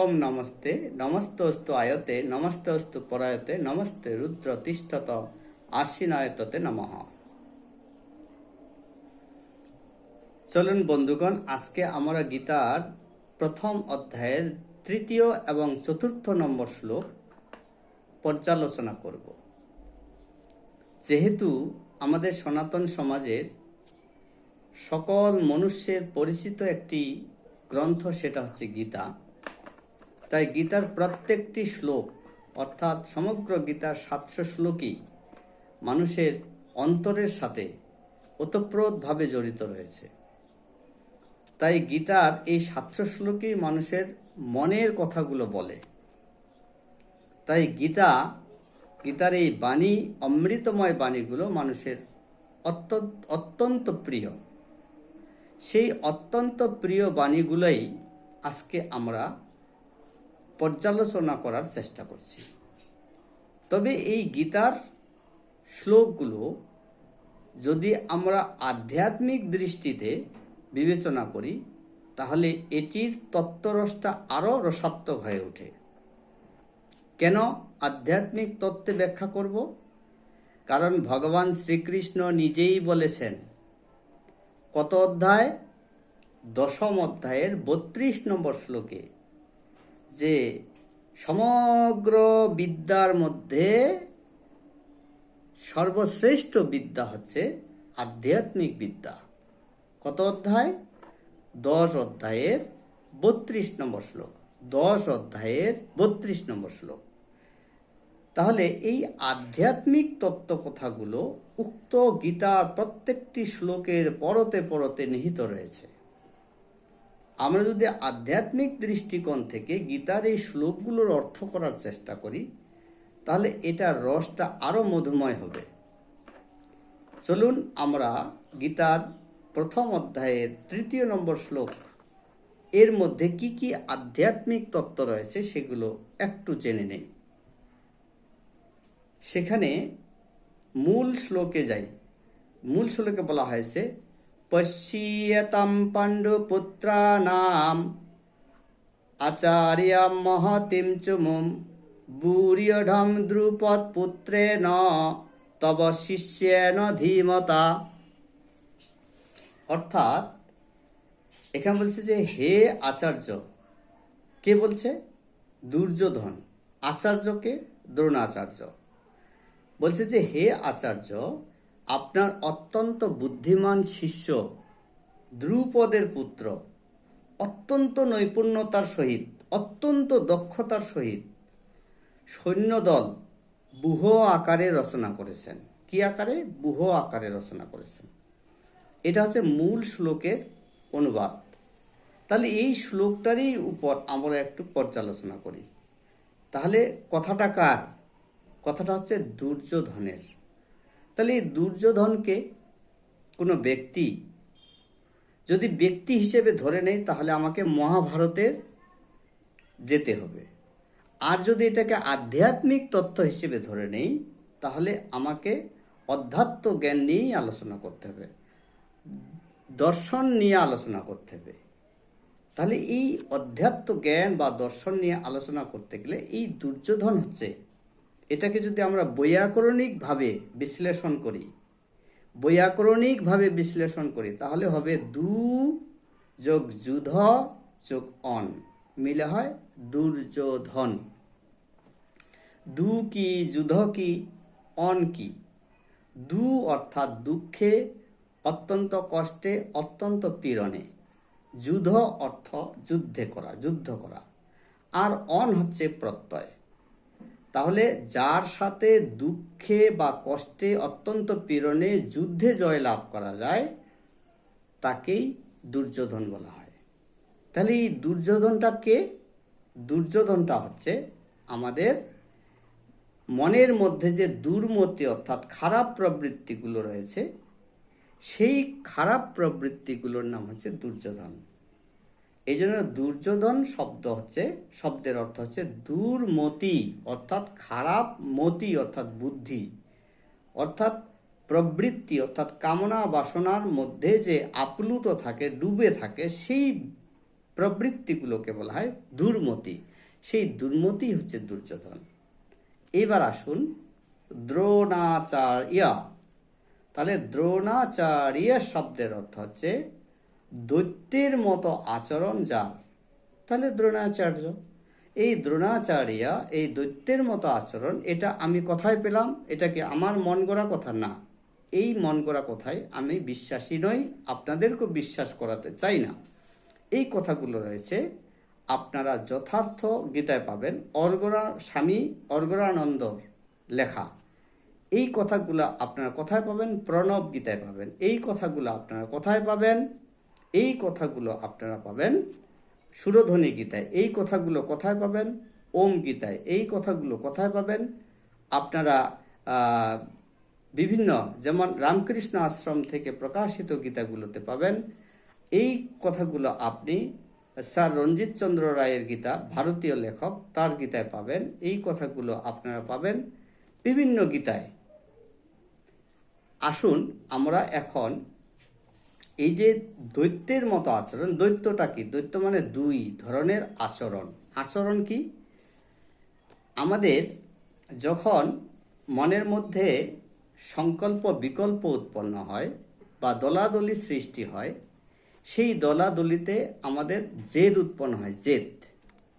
ওম নমস্তে, নমস্তস্তু আয়তে, নমস্তস্তু পরায়তে, নমস্তে রুদ্র তিষ্ঠত, আশ্বিনায়ততে নমঃ। চলুন বন্ধুগণ, আজকে আমরা গীতার প্রথম অধ্যায়ের তৃতীয় এবং চতুর্থ নম্বর শ্লোক পর্যালোচনা করব। যেহেতু আমাদের সনাতন সমাজের সকল মনুষ্যের পরিচিত একটি গ্রন্থ, সেটা হচ্ছে গীতা। তাই গীতার প্রত্যেকটি শ্লোক, অর্থাৎ সমগ্র গীতার সাতশো শ্লোকই মানুষের অন্তরের সাথে ওতপ্রোতভাবে জড়িত রয়েছে। তাই গীতার এই সাতশো শ্লোকই মানুষের মনের কথাগুলো বলে। তাই গীতা, গীতার এই বাণী, অমৃতময় বাণীগুলো মানুষের অত্যন্ত প্রিয়। সেই অত্যন্ত প্রিয় বাণীগুলোই আজকে আমরা পর্যালোচনা করার চেষ্টা করছি। তবে এই গীতার শ্লোকগুলো যদি আমরা আধ্যাত্মিক দৃষ্টিতে বিবেচনা করি, তাহলে এটির তত্ত্বরসটা আরও রসাত্মক হয়ে ওঠে। কেন আধ্যাত্মিক তত্ত্বে ব্যাখ্যা করব? কারণ ভগবান শ্রীকৃষ্ণ নিজেই বলেছেন, কত অধ্যায়? দশম অধ্যায়ের বত্রিশ নম্বর শ্লোকে যে সমগ্র বিদ্যার মধ্যে সর্বশ্রেষ্ঠ বিদ্যা হচ্ছে আধ্যাত্মিক বিদ্যা। কত অধ্যায়? দশ অধ্যায়ের বত্রিশ নম্বর শ্লোক। দশ অধ্যায়ের বত্রিশ নম্বর শ্লোক। তাহলে এই আধ্যাত্মিক তত্ত্ব কথাগুলো উক্ত গীতার প্রত্যেকটি শ্লোকের পরতে পরতে নিহিত রয়েছে। আমরা যদি আধ্যাত্মিক দৃষ্টিকোণ থেকে গীতার এই শ্লোকগুলোর অর্থ করার চেষ্টা করি, তাহলে এটার রসটা আরও মধুময় হবে। চলুন আমরা গীতার প্রথম অধ্যায়ের তৃতীয় নম্বর শ্লোক, এর মধ্যে কি কি আধ্যাত্মিক তত্ত্ব রয়েছে সেগুলো একটু জেনে নেই। সেখানে মূল শ্লোকে যাই। মূল শ্লোকে বলা হয়েছে পশ্যিয়তাম পাণ্ডুপুত্রানাম আচার্য মহতিম চুমুম বুরিয়ঢম দ্রুপদ পুত্রে ন তব শিষ্যেন ধীমতা অর্থাৎ এখানে বলছে যে, হে আচার্য, কে বলছে? দুর্যোধন। আচার্যকে দ্রোণাচার্য। বলছে যে, হে আচার্য আপনার অত্যন্ত বুদ্ধিমান শিষ্য দ্রুপদের পুত্র, অত্যন্ত নৈপুণ্যতার সহিত, অত্যন্ত দক্ষতার সহিত সৈন্যদল বুহ আকারে রচনা করেছেন। কি আকারে? বুহ আকারে রচনা করেছেন। এটা হচ্ছে মূল শ্লোকের অনুবাদ। তাহলে এই শ্লোকটারই উপর আমরা একটু পর্যালোচনা করি। তাহলে কথাটা কার? কথাটা হচ্ছে দুর্যোধনের। তাহলে এই দুর্যোধনকে কোনো ব্যক্তি যদি ব্যক্তি হিসেবে ধরে নেই তাহলে আমাকে মহাভারতের যেতে হবে। আর যদি এটাকে আধ্যাত্মিক তথ্য হিসেবে ধরে নেই, তাহলে আমাকে অধ্যাত্ম জ্ঞান নিয়েই আলোচনা করতে হবে, দর্শন নিয়ে আলোচনা করতে হবে। তাহলে এই অধ্যাত্ম জ্ঞান বা দর্শন নিয়ে আলোচনা করতে গেলে এই দুর্যোধন হচ্ছে এটাকে যদি আমরা বৈয়াকরণিকভাবে বিশ্লেষণ করি, বৈয়াকরণিকভাবে বিশ্লেষণ করি, তাহলে হবে দু যোগ যুধ যোগ অন। মিলে হয় দুর্যোধন। দু কি, যুধ কি, অন কি? দু অর্থাৎ দুঃখে, অত্যন্ত কষ্টে, অত্যন্ত পীড়নে। যুধ অর্থ যুদ্ধে করা, যুদ্ধ করা। আর অন হচ্ছে প্রত্যয়। তাহলে যার সাথে দুঃখে বা কষ্টে অত্যন্ত পীড়নে যুদ্ধে জয় লাভ করা যায়, তাকেই দুর্যোধন বলা হয়। তাহলে এই দুর্যোধনটা কে? দুর্যোধনটা হচ্ছে আমাদের মনের মধ্যে যে দুর্মতি অর্থাৎ খারাপ প্রবৃত্তিগুলো রয়েছে, সেই খারাপ প্রবৃত্তিগুলোর নাম হচ্ছে দুর্যোধন। এই জন্য দুর্যোধন শব্দ হচ্ছে, শব্দের অর্থ হচ্ছে দুর্মতি, অর্থাৎ খারাপ মতি, অর্থাৎ বুদ্ধি, অর্থাৎ প্রবৃত্তি, অর্থাৎ কামনা বাসনার মধ্যে যে আপ্লুত থাকে, ডুবে থাকে, সেই প্রবৃত্তিগুলোকে বলা হয় দুর্মতি। সেই দুর্মতি হচ্ছে দুর্যোধন। এবার আসুন দ্রোণাচার্য। তাহলে দ্রোণাচার্য শব্দের অর্থ হচ্ছে দৈত্যের মতো আচরণ যার? তাহলে দ্রোণাচার্য, এই দ্রোণাচার্য, এই দৈত্যের মতো আচরণ, এটা আমি কোথায় পেলাম? এটা কি আমার মন গড়া কথা? না। এই মন গড়া কথায় আমি বিশ্বাসী নই, আপনাদেরকেও বিশ্বাস করাতে চাই না। এই কথাগুলো রয়েছে, আপনারা যথার্থ গীতায় পাবেন, অর্গরা স্বামী অর্গরানন্দর লেখা। এই কথাগুলো আপনারা কোথায় পাবেন? প্রণব গীতায় পাবেন। এই কথাগুলো আপনারা কোথায় পাবেন? এই কথাগুলো আপনারা পাবেন সুরধ্বনি গীতায়। এই কথাগুলো কোথায় পাবেন? ওম গীতায়। এই কথাগুলো কোথায় পাবেন? আপনারা বিভিন্ন যেমন রামকৃষ্ণ আশ্রম থেকে প্রকাশিত গীতাগুলোতে পাবেন। এই কথাগুলো আপনি স্যার রঞ্জিত চন্দ্র রায়ের গীতা, ভারতীয় লেখক, তার গীতায় পাবেন। এই কথাগুলো আপনারা পাবেন বিভিন্ন গীতায়। আসুন আমরা এখন এই যে দৈত্যের মতো আচরণ, দৈত্যটা কি? দৈত্য মানে দুই ধরনের আচরণ। আচরণ কি? আমাদের যখন মনের মধ্যে সংকল্প, বিকল্প উৎপন্ন হয় বা দলাদলি সৃষ্টি হয়, সেই দলাদলিতে আমাদের জেদ উৎপন্ন হয়, জেদ।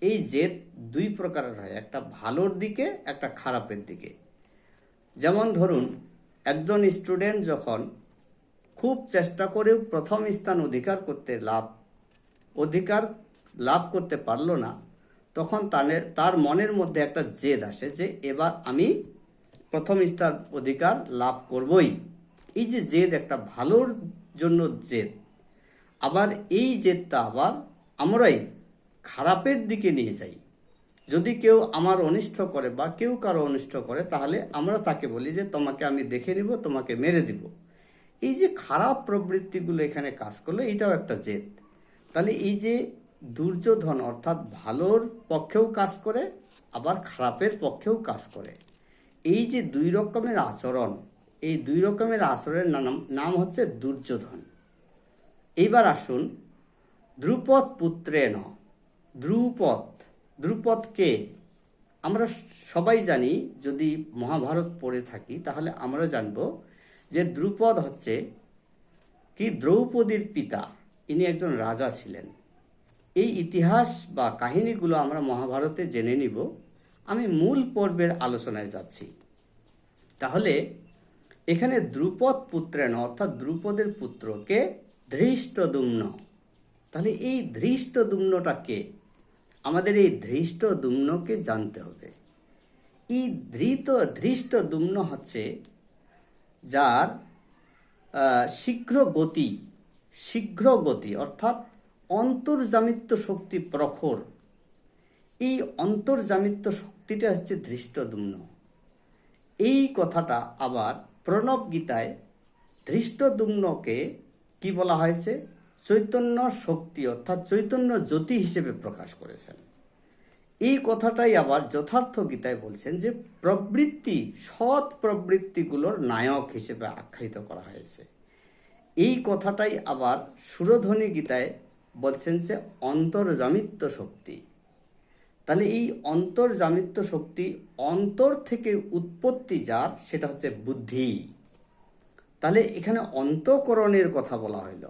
এই জেদ দুই প্রকারের হয়, একটা ভালোর দিকে, একটা খারাপের দিকে। যেমন ধরুন, একজন স্টুডেন্ট যখন খুব চেষ্টা করেও প্রথম স্থান অধিকার করতে লাভ, অধিকার লাভ করতে পারল না। তখন তানের তার মনের মধ্যে একটা জেদ আসে যে এবার আমি প্রথম স্থান অধিকার লাভ করবই। এই যে জেদ একটা ভালোর জন্য জেদ। আবার এই জেদটা আবার আমরাই খারাপের দিকে নিয়ে যাই। যদি কেউ আমার অনিষ্ট করে বা কেউ কারও অনিষ্ট করে, তাহলে আমরা তাকে বলি যে, তোমাকে আমি দেখে নিব, তোমাকে মেরে দিব। এই যে খারাপ প্রবৃত্তিগুলো এখানে কাজ করল, এটাও একটা জেদ। তাহলে এই যে দুর্যোধন অর্থাৎ ভালোর পক্ষেও কাজ করে, আবার খারাপের পক্ষেও কাজ করে। এই যে দুই রকমের আচরণ, এই দুই রকমের আচরণের নাম নাম হচ্ছে দুর্যোধন। এইবার আসুন দ্রুপদ পুত্রেন দ্রুপদ দ্রুপদ কে? আমরা সবাই জানি, যদি মহাভারত পড়ে থাকি, তাহলে আমরা জানব যে দ্রুপদ হচ্ছে, কি দ্রৌপদীর পিতা, ইনি একজন রাজা ছিলেন। এই ইতিহাস বা কাহিনীগুলো আমরা মহাভারতে জেনে নিব। আমি মূল পর্বের আলোচনায় যাচ্ছি। তাহলে, এখানে দ্রুপদ পুত্রেন অর্থাৎ দ্রুপদের পুত্রকে ধৃষ্টদুম্ন। তাহলে এই ধৃষ্টদুম্নটা কে? আমাদের এই ধৃষ্টদুম্নকে জানতে হবে। এই ধৃত ধৃষ্টদুম্ন হচ্ছে যার শীঘ্র গতি শীঘ্র গতি অর্থাৎ অন্তর্জামিত্ব শক্তি প্রখর। এই অন্তর্জামিত্ব শক্তিটা হচ্ছে ধৃষ্টদুম্ন। এই কথাটা আবার প্রণব গীতায় ধৃষ্টদুম্নকে কি বলা হয়েছে? চৈতন্য শক্তি অর্থাৎ চৈতন্য জ্যোতি হিসেবে প্রকাশ করেছেন। এই কথাটাই আবার যথার্থ গীতায় বলছেন যে প্রবৃত্তি, সৎ প্রবৃত্তিগুলোর নায়ক হিসেবে আখ্যায়িত করা হয়েছে। এই কথাটাই আবার সুরধ্বনি গীতায় বলছেন যে অন্তর্জামিত্ব শক্তি। তাহলে এই অন্তর্জামিত্ব শক্তি অন্তর থেকে উৎপত্তি যার, সেটা হচ্ছে বুদ্ধি। তাহলে এখানে অন্তঃকরণের কথা বলা হইল।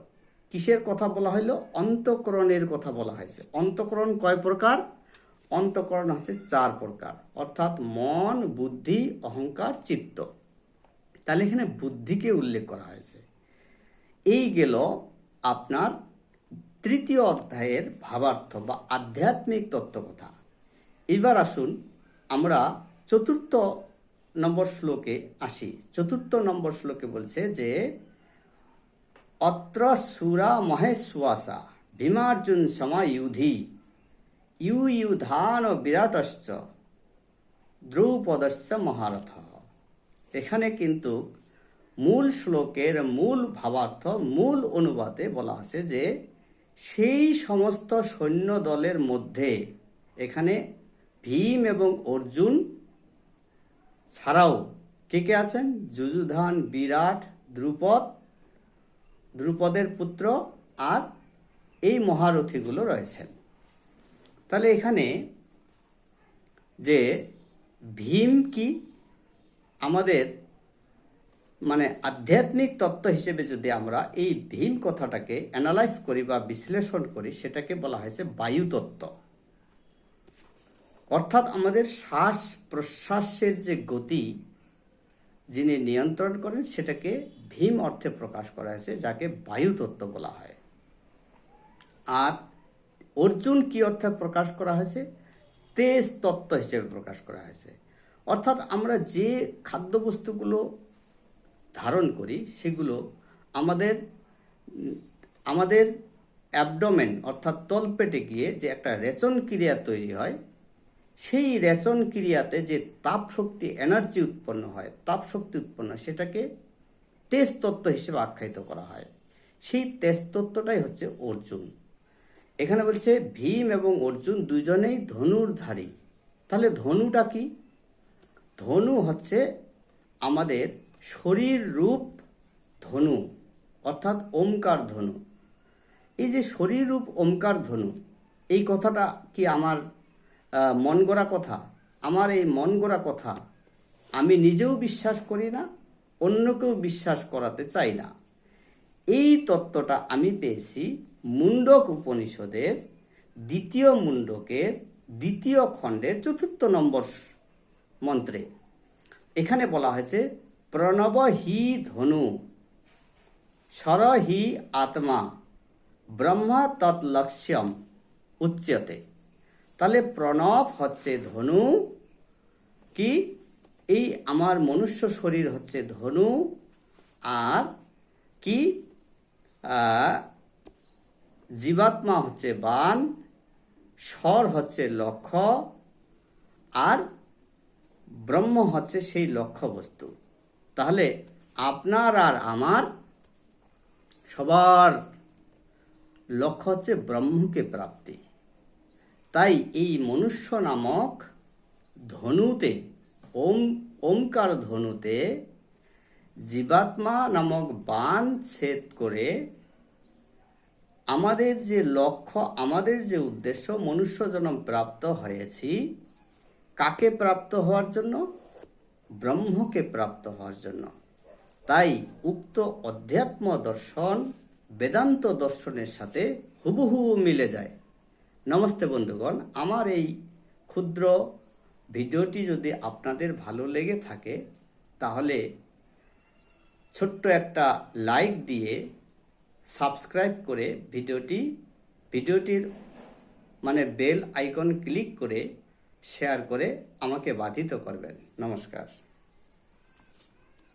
কিসের কথা বলা হইল? অন্তঃকরণের কথা বলা হয়েছে। অন্তঃকরণ কয় প্রকার? অন্তঃকরণ হচ্ছে চার প্রকার। অর্থাৎ মন, বুদ্ধি, অহংকার, চিত্ত। তাহলে এখানে বুদ্ধিকে উল্লেখ করা হয়েছে। এই গেল আপনার তৃতীয় অধ্যায়ের ভাবার্থ বা আধ্যাত্মিক তত্ত্ব কথা এবার আসুন আমরা চতুর্থ নম্বর শ্লোকে আসি। চতুর্থ নম্বর শ্লোকে বলছে যে, অত্র সুরা মহেশ্বাসা, ভীমার্জুন সমায়ুধি ইউ ইউধান বিরাটশ্চ দ্রৌপদস্য মহারথ। এখানে কিন্তু মূল শ্লোকের মূল ভাবার্থ, মূল অনুবাদে বলা আছে যে সেই সমস্ত সৈন্য দলের মধ্যে এখানে ভীম এবং অর্জুন ছাড়াও কে কে আছেন? যুযুধান, বিরাট, দ্রুপদ, দ্রুপদের পুত্র আর এই মহারথীগুলো রয়েছেন। তাহলে এখানে যে ভীম কি আমাদের মানে আধ্যাত্মিক তত্ত্ব হিসেবে যদি আমরা এই ভীম কথাটাকে অ্যানালাইজ করি বা বিশ্লেষণ করি, সেটাকে বলা হয়েছে বায়ু তত্ত্ব অর্থাৎ আমাদের শ্বাস প্রশ্বাসের যে গতি যিনি নিয়ন্ত্রণ করেন, সেটাকে ভীম অর্থে প্রকাশ করা হয়েছে, যাকে বায়ু তত্ত্ব বলা হয়। আর অর্জুন কি অর্থে প্রকাশ করা হয়েছে? তেজ তত্ত্ব হিসেবে প্রকাশ করা হয়েছে। অর্থাৎ আমরা যে খাদ্যবস্তুগুলো ধারণ করি, সেগুলো আমাদের আমাদের অ্যাবডোমেন অর্থাৎ তলপেটে গিয়ে যে একটা রেচন ক্রিয়া তৈরি হয়, সেই রেচন ক্রিয়াতে যে তাপ শক্তি, এনার্জি উৎপন্ন হয়, তাপ শক্তি উৎপন্ন সেটাকে তেজ তত্ত্ব হিসেবে আখ্যায়িত করা হয়। সেই তেজ তত্ত্বটাই হচ্ছে অর্জুন। এখানে বলছে, ভীম এবং অর্জুন দুজনেই ধনুর্ধারী। তাহলে ধনুটা কি? ধনু হচ্ছে আমাদের শরীর রূপ ধনু, অর্থাৎ ওমকার ধনু। এই যে শরীর রূপ ওমকার ধনু, এই কথাটা কি আমার মন গড়া কথা? আমার এই মন গড়া কথা আমি নিজেও বিশ্বাস করি না, অন্যকেও বিশ্বাস করাতে চাই না। এই তত্ত্বটা আমি পেয়েছি মুন্ডক উপনিষদের দ্বিতীয় মুন্ডকের দ্বিতীয় খণ্ডের চতুর্থ নম্বর মন্ত্রে। এখানে বলা হয়েছে প্রণব হি ধনু সর হি আত্মা, ব্রহ্মা তৎলক্ষ্যম উচ্যতে তাহলে প্রণব হচ্ছে ধনু, কি? এই আমার মনুষ্য শরীর হচ্ছে ধনু, আর কি? জীবাত্মা হচ্ছে বান, স্বর হচ্ছে লক্ষ্য আর ব্রহ্ম হচ্ছে সেই লক্ষ্য বস্তু তাহলে আপনার আর আমার সবার লক্ষ্য হচ্ছে ব্রহ্মকে প্রাপ্তি। তাই এই মনুষ্য নামক ধনুতে, ওম, ওমকার ধনুতে জীবাত্মা নামক বান ছেদ করে আমাদের যে লক্ষ্য, আমাদের যে উদ্দেশ্য মনুষ্য জন্ম প্রাপ্ত হয়েছি, কাকে প্রাপ্ত হওয়ার জন্য? ব্রহ্মকে প্রাপ্ত হওয়ার জন্য। তাই উক্ত অধ্যাত্ম দর্শন, বেদান্ত দর্শনের সাথে হুবহু মিলে যায়। নমস্তে বন্ধুগণ, আমার এই ক্ষুদ্র ভিডিওটি যদি আপনাদের ভালো লেগে থাকে, তাহলে ছোট্ট একটা লাইক দিয়ে সাবস্ক্রাইব করে ভিডিওটি, ভিডিওটির মানে বেল আইকন ক্লিক করে শেয়ার করে আমাকে বাধিত করবেন। নমস্কার।